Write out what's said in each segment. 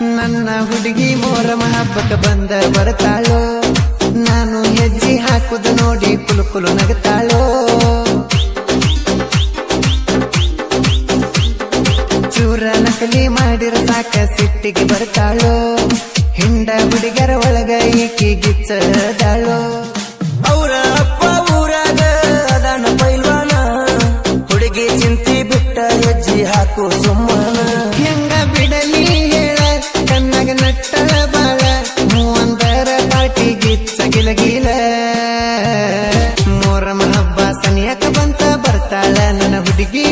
ನನ್ನ ಹುಡುಗಿ ಮೋರಮ ಹಬ್ಬಕ್ಕೆ ಬಂದ ಬರ್ತಾಳೋ ನಾನು ಹೆಜ್ಜೆ ಹಾಕುದ ನೋಡಿ ಕುಲು ಕುಲು ನಗತಾಳೋ. ಚೂರ ನಕಲಿ ಮಾಡಿರ ಸಾಕ ಸಿಟ್ಟಿಗೆ ಬರ್ತಾಳೋ. ಹಿಂಡ ಹುಡುಗರ ಒಳಗ ಈಕಿ ಗಿಚ್ಚದಾಳೋ ಅವರ ಅಪ್ಪ ಊರಾಗ ಅದಾನ ಪೈಲ್ವಾನ. ಹುಡುಗಿ ಚಿಂತಿ ಬಿಟ್ಟ ಹೆಜ್ಜೆ ಹಾಕು ಸುಮ್ಮನ ಗಿಲಗಿಲ ಮೊರಮ ಹಬ್ಬ ಸನಿಯಕ ಬಂತ ಬರ್ತಾಳ ನನ್ನ ಹುಡುಗಿ.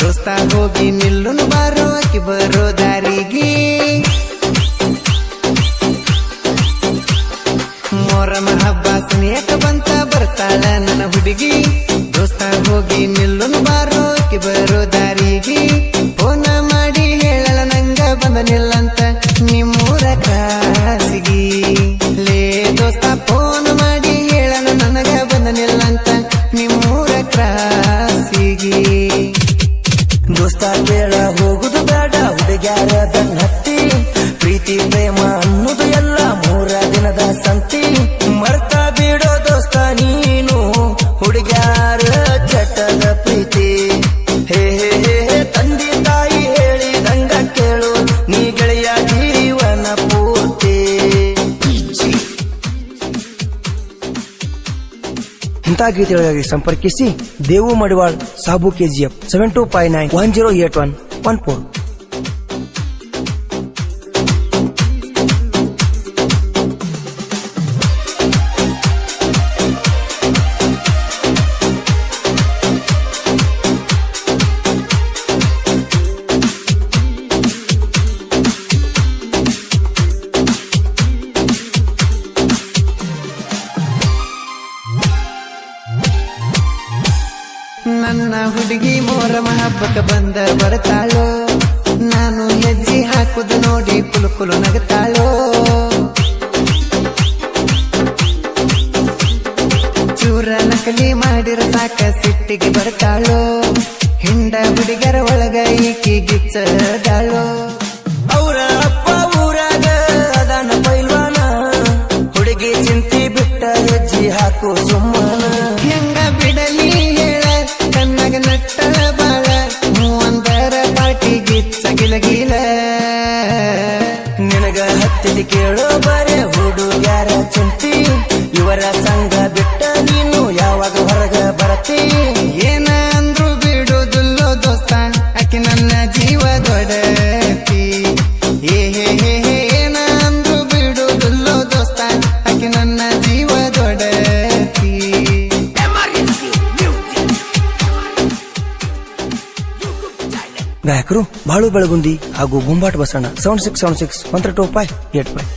ದೋಸ್ತ ಹೋಗಿ ನಿಲ್ಲುನು ಬಾರೋ, ಆಕಿ ಬರೋ ದಾರಿಗೆ. ಮೊರಮ ಹಬ್ಬ ಸನಿಯಕ ಬಂತ ಬರ್ತಾಳ ನನ್ನ ಹುಡುಗಿ. ದೋಸ್ತ ಹೋಗಿ ನಿಲ್ಲುನು ಬಾರೋ, ಆಕಿ ಬರೋ ದಾರಿಗೆ. ಫೋನ ಮಾಡಿ ಹೇಳಲ ನಂಗ ಬಂದ ನಿಲ್ಲಂತ ನಿಮ್ಮೂರ ಕಾಸಿಗಿ. ನಿಮ್ಮೂರ ಕ್ರಾಸಿಗಿ ದೋಸ್ತ ಕೇಳ ಇಂಥ ಗೀತೆಗಳಿಗಾಗಿ ಸಂಪರ್ಕಿಸಿ Devu Madival Sabu KGF seven two five nine one zero eight one one four ಹುಡುಗಿ ಮೋರ ಹಬ್ಬಕ್ಕೆ ಬಂದ ಬರ್ತಾಳೋ? ನಾನು ಹೆಜ್ಜೆ ಹಾಕುದು ನೋಡಿ ಕುಲು ಕುಲು ನಗತಾಳೋ? ಚೂರ ನಕಲಿ ಮಾಡಿರ ಸಾಕ ಸಿಟ್ಟಿಗೆ ಬರ್ತಾಳೋ? ಹಿಂಡ ಹುಡುಗರ ಒಳಗ ಈಕಿ ಗಿಚ್ಚದಾಳೋ ಅವರ ಹುಡುಗಿ ಚಿಂತಿ ಬಿಟ್ಟ ಹೆಜ್ಜೆ ಹಾಕು ಸುಮ್ಮನ ಕೇಳೋ ಬರೇ ಹುಡುಗ್ಯಾರ ಚಿಂತಿ ಇವರ ಸಂಘ ಬಿಟ್ಟ ಗಾಯಕರು ಬಾಳು ಬೆಳಗುಂದಿ ಹಾಗೂ Gumbat Basanna seven six seven six one three two five eight five